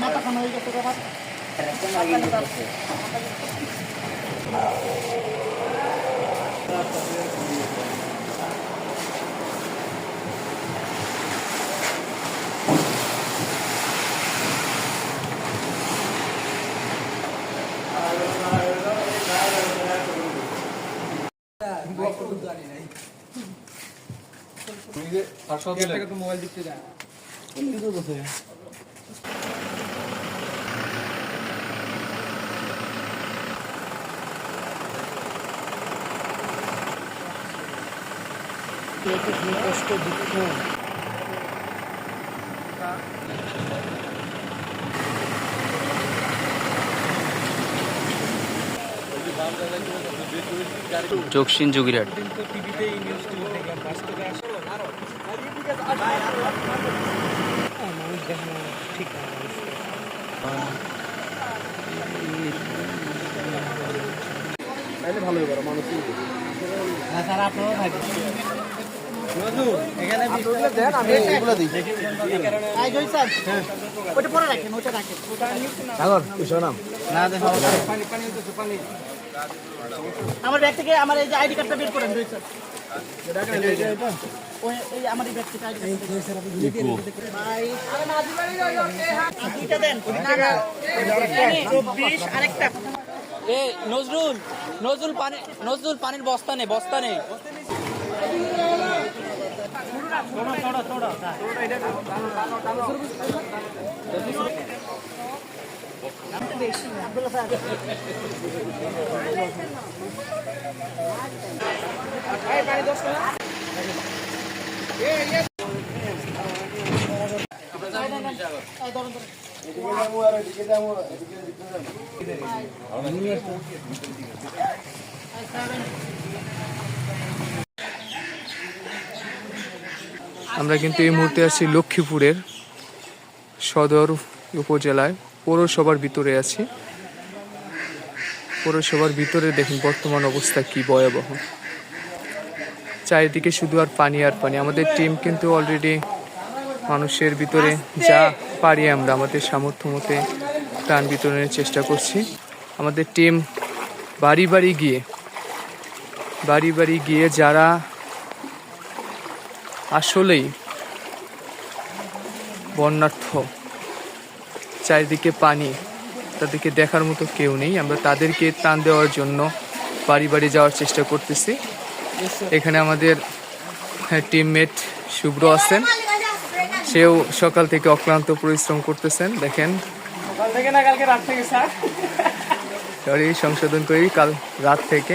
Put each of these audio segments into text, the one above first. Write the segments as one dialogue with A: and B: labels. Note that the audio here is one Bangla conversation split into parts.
A: মাথা খানো হয়ে গেছে বাবা কষ্ট দুঃখ
B: দক্ষিণ যোগীরহাট
A: তো তাহলে ভালোই করো মানুষ স্যার আপনারও থাকবে এগুলো দিই ওটা পরে রাখেন ওটা রাখেন
C: সাগর কিছু নাম
A: না দেখো পানি পানি পানি আমার ব্যাগ থেকে আমার এই যে আইডি কার্ডটা বের করেন দুই স্যার ওই এই আমার এই ব্যাগ থেকে আইডি কার্ড ভাই আর দুইটা দেন। চব্বিশ আরেকটা।
B: এ নজরুল নজরুল পানি নজরুল পানির বস্তা নে বস্তা নে
A: পানি দশ টাকা এই ধরুন ধরুন
D: আমরা কিন্তু এই মুহূর্তে আছি লক্ষ্মীপুরের সদর উপজেলায়। পৌরসভার ভিতরে আছি। পৌরসভার ভিতরে দেখুন বর্তমান অবস্থা কি ভয়াবহ। চারিদিকে শুধু আর পানি আর পানি। আমাদের টিম কিন্তু অলরেডি মানুষের ভিতরে যা পারি আমরা, আমাদের সামর্থ্য মতে ত্রাণ বিতরণের চেষ্টা করছি। আমাদের টিম বাড়ি বাড়ি গিয়ে, বাড়ি বাড়ি গিয়ে যারা আসলেই বন্যার্থ চারিদিকে পানি তাদেরকে দেখার মতো কেউ নেই। আমরা তাদেরকে ত্রাণ দেওয়ার জন্য বাড়ি বাড়ি যাওয়ার চেষ্টা করতেছি। এখানে আমাদের টিমমেট শুভ্র আছেন। সেও সকাল থেকে অক্লান্ত পরিশ্রম করতেছেন। দেখেন। সরি সংশোধন করি কাল রাত থেকে।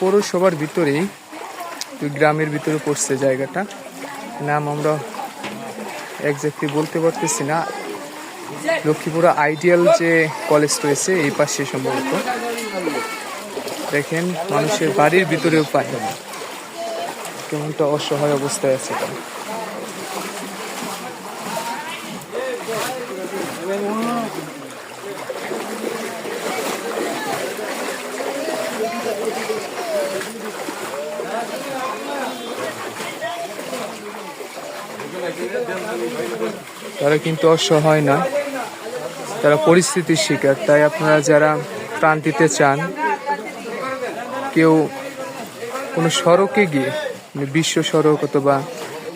D: পৌরসভার ভিতরেই, গ্রামের ভিতরে পড়ছে জায়গাটা। নাম আমরা একজাক্টলি বলতে পারতেছি না। লক্ষ্মীপুরা আইডিয়াল যে কলেজ রয়েছে, এই পাশে সম্ভবত। দেখেন, মানুষের বাড়ির ভিতরেও পায়। না কেমনটা অসহায় অবস্থায় আছে তারা তারা কিন্তু অসহায় না। তারা পরিস্থিতির শিকার। তাই আপনারা যারা প্রাণ দিতে চান, কেউ কোনো সড়কে গিয়ে মানে বিশ্ব সড়ক অথবা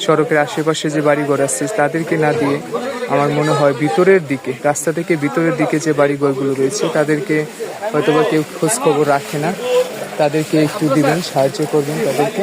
D: সড়কের আশেপাশে যে বাড়িঘর আছে, তাদেরকে না দিয়ে আমার মনে হয় ভিতরের দিকে, রাস্তা থেকে ভিতরের দিকে যে বাড়িঘরগুলো রয়েছে, তাদেরকে হয়তোবা কেউ খোঁজখবর রাখে না। তাদেরকে একটু দিবেন, সাহায্য করবেন তাদেরকে।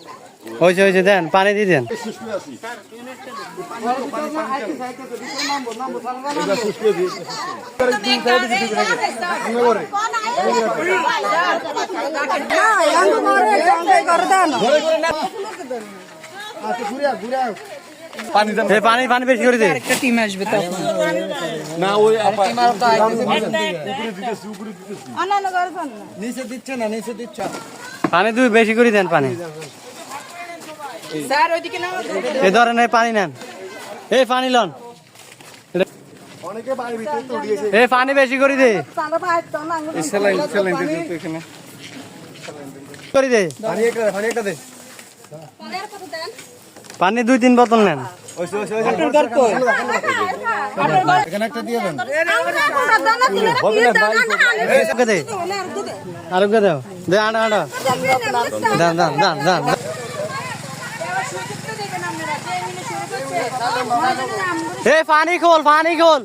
C: হয়েছে হয়েছে দেন পানি দিয়ে দেন। এই পানি পানি বেশি করে দে।
B: একটা টিম আসবে তখন।
C: পানি দুই বেশি করে দেন পানি। এই ধরেন এই পানি নেন। এই পানি লন। এই পানি বেশি করে দে। করে দে। পানি দুই তিন বোতল নেন। আরোগ্য দেও? দে আটা দান দান দান দান। এ পানি খোল পানি খোল।